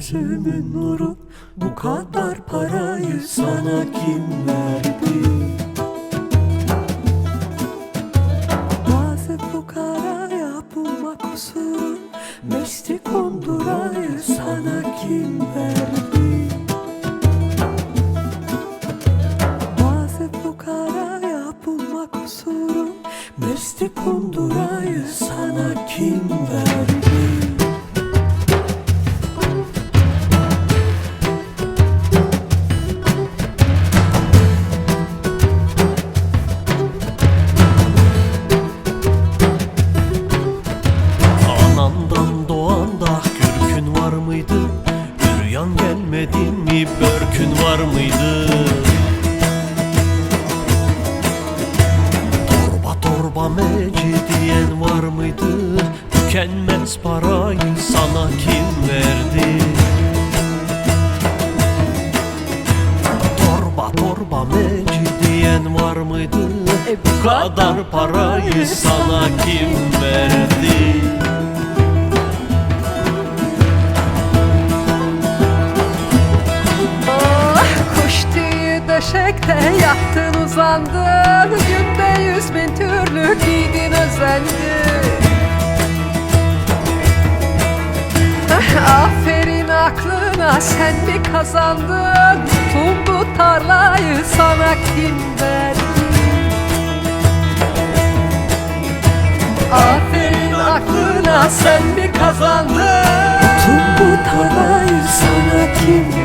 gözümün nuru Bu kadar parayı sana kim verdi? Bazı fukaraya bulma kusuru Mesti kondurayı sana kim verdi? Bazı fukaraya bulma kusuru Mesti kondurayı sana kim verdi? Gelmedi mi börkün var mıydı? Torba torba mecidiyen var mıydı? Tükenmez parayı sana kim verdi? Torba torba mecidiyen var mıydı? E bu kadar parayı sana kim verdi? Döşekte yattın uzandın. Günde yüz bin türlü giydin özendin. Aferin aklına sen mi kazandın? Tüm bu tarlayı sana kim verdi? Aferin aklına sen mi kazandın? Tüm bu tarlayı sana kim verdi?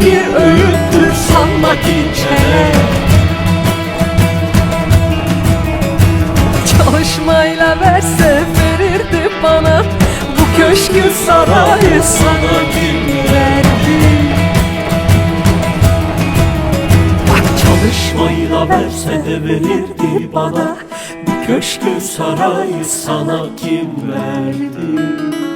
Bir öğüttür sanma kinçene Çalışmayla verse verirdi bana. Bu köşkü sarayı sana kim verdi? Bak çalışmayla verse de verirdi bana. Bu köşkü sarayı sana kim verdi?